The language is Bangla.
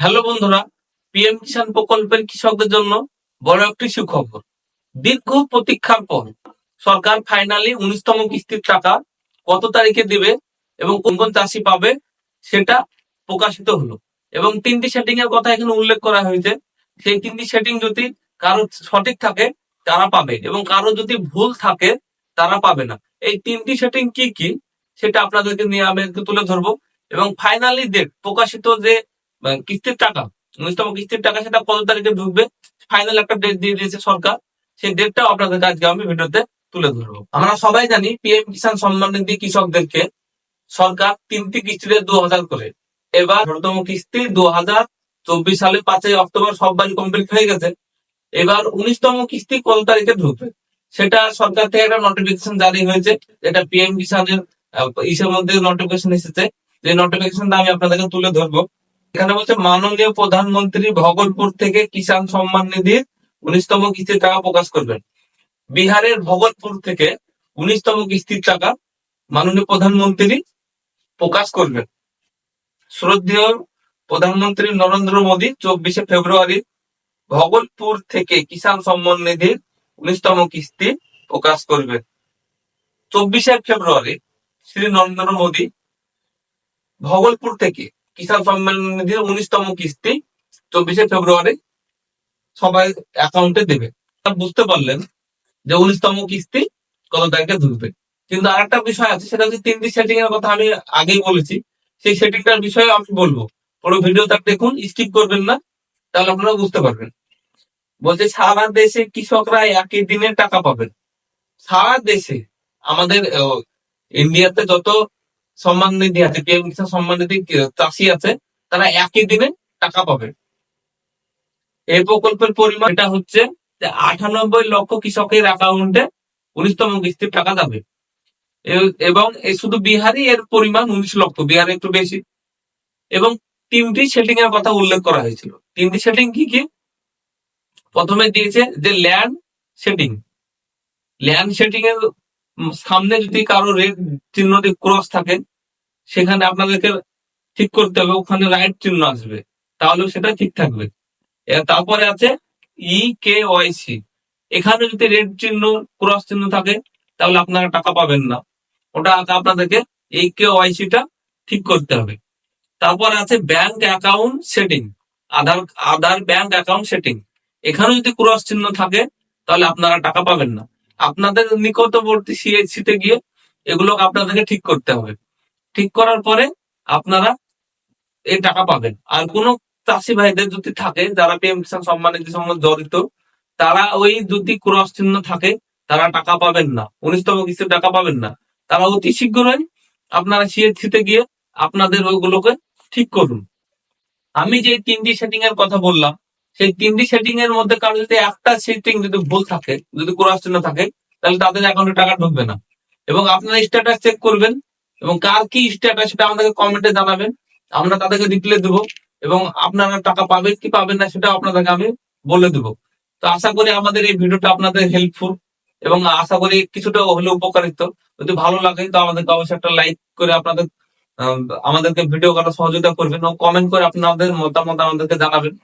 হ্যালো বন্ধুরা, পিএম কিষাণ প্রকল্পের কৃষকদের জন্য বড় একটি সুখবর। দীর্ঘ প্রতীক্ষার পর সরকার ফাইনালি উনিশতম কিস্তির টাকা কত তারিখে দিবে এবং কোন কোন চাষি পাবে সেটা প্রকাশিত হলো। এবং তিনটি সেটিং এর কথা এখানে উল্লেখ করা হয়েছে। সেই তিনটি সেটিং যদি কারও সঠিক থাকে, তারা পাবে। এবং কারও যদি ভুল থাকে, তারা পাবে না। এই তিনটি সেটিং কি কি, সেটা আপনাদেরকে নিয়ে আমি তুলে ধরবো। এবং ফাইনালি ডেট প্রকাশিত যে কিস্তির টাকা। উনিশতম কিস্তির টাকা, সেটা কত তারিখে ঢুকবে? ফাইনাল একটা ডেট দিয়ে দিয়েছে সরকার। সেই ডেটটাও আপনাদের আজকে আমি ভিডিওতে তুলে ধরবো। আমরা সবাই জানি পিএম কিষাণ সম্মান নিধি কৃষকদেরকে সরকার তিনটি কিস্তিতে দু হাজার করে। এবার ষোলতম কিস্তি দু হাজার চব্বিশ সালে পাঁচই অক্টোবর সব বাড়ি কমপ্লিট হয়ে গেছে। এবার উনিশতম কিস্তি কত তারিখে ঢুকবে? সেটা সরকার থেকে একটা নোটিফিকেশন জারি হয়েছে। যেটা পিএম কিষানের ইসের মধ্যে নোটিফিকেশন এসেছে। যে নোটিফিকেশনটা আমি আপনাদেরকে তুলে ধরবো। এখানে বলছে মাননীয় প্রধানমন্ত্রী ভগলপুর থেকে কিষাণ সম্মান নিধির উনিশতম কিস্তির টাকা প্রকাশ করবেন। বিহারের ভগলপুর থেকে উনিশতম কিস্তির টাকা মাননীয় প্রধানমন্ত্রী প্রকাশ করবেন। শ্রদ্ধেয় প্রধানমন্ত্রী নরেন্দ্র মোদী, চব্বিশে ফেব্রুয়ারি ভগলপুর থেকে কিষাণ সম্মান নিধির উনিশতম কিস্তি প্রকাশ করবেন। চব্বিশে ফেব্রুয়ারি শ্রী নরেন্দ্র মোদী ভগলপুর থেকে কিষাণ সম্মান নিধির উনিশতম কিস্তি, চব্বিশে ফেব্রুয়ারি সবাই অ্যাকাউন্টে দেবে। বুঝতে পারলেন যে উনিশতম কিস্তি কত তারিখে ঢুকবে কিন্তু আরেকটা বিষয় আছে, সেটা হচ্ছে তিনটি সেটিং এর কথা আমি আগেই বলেছি। সেই সেটিংটার বিষয়ে আমি বলব। পুরো ভিডিওটা দেখুন স্কিপ করবেন না, তাহলে আপনারা বুঝতে পারবেন। বলছে, সারা দেশে কৃষকরা একই দিনে টাকা পাবেন। সারা দেশে, আমাদের ইন্ডিয়াতে যত সম্মান নিধি আছে পিএম কিষাণ সম্মান নিধি চাষি আছে, তারা একই দিনে টাকা পাবে। এই প্রকল্পের পরিমাণ এটা হচ্ছে যে আটানব্বই লক্ষ কৃষকের অ্যাকাউন্টে উনিশতম কিস্তির টাকা যাবে। এবং এই শুধু বিহারই এর পরিমাণ উনিশ লক্ষ, বিহারে একটু বেশি। এবং তিনটি সেটিং এর কথা উল্লেখ করা হয়েছিল। তিনটি সেটিং কি কি? প্রথমে দিয়েছে যে ল্যান্ড সেটিং ল্যান্ড সেটিং এর সামনে যদি কারও রেড চিহ্ন দিয়ে ক্রস থাকে সেখানে আপনাদেরকে ঠিক করতে হবে, ওখানে রাইট চিহ্ন আসবে। তাহলে সেটা ঠিক থাকবে। তারপরে আছে ই কে ওয়াইসি এখানে যদি রেড চিহ্ন ক্রস চিহ্ন থাকে, তাহলে আপনারা টাকা পাবেন না। ওটা আপনাদেরকে এই কে ওয়াইসি টা ঠিক করতে হবে। তারপর আছে bank account setting Aadhaar Aadhaar bank account setting এখানে যদি ক্রস চিহ্ন থাকে, তাহলে আপনারা টাকা পাবেন না। আপনাদের নিকটবর্তী সিএইচসি তে গিয়ে এগুলো আপনাদেরকে ঠিক করতে হবে। ঠিক করার পরে আপনারা এই টাকা পাবেন। আর কোন চাষি ভাইদের যদি থাকে, যারা পিএম কিষাণ সম্মান নিধির সঙ্গে জড়িত, তারা ওই যদি ক্রস চিহ্ন থাকে, তারা টাকা পাবেন না। উনিশতম কিস্তির টাকা পাবেন না। তারা অতি শীঘ্রই আপনারা সিএইচসি তে গিয়ে আপনাদের ওইগুলোকে ঠিক করুন। আমি যে তিনটি সেটিং এর কথা বললাম, সেই তিনটি সেটিং এর মধ্যে কারও যদি একটা সেটিং যদি ভুল থাকে, যদি ক্রস চিহ্ন থাকে, তাহলে তাদের অ্যাকাউন্টে টাকা ঢুকবে না। এবং আপনারা স্ট্যাটাস চেক করবেন এবং কার কি স্ট্যাটাস সেটা আমাদেরকে কমেন্টে জানাবেন। আমরা তাদেরকে রিপ্লাই দেবো এবং আপনারা টাকা পাবেন কি পাবেন না সেটা আপনাদেরকে আমি বলে দেবো। তো আশা করি আমাদের এই ভিডিওটা আপনাদের হেল্পফুল এবং আশা করি কিছুটা হলেও উপকারিত। যদি ভালো লাগে তো আমাদেরকে অবশ্যই একটা লাইক করে আপনাদের আমাদেরকে ভিডিও করার সহযোগিতা করবেন ও কমেন্ট করে আপনাদের মতামত আমাদেরকে জানাবেন।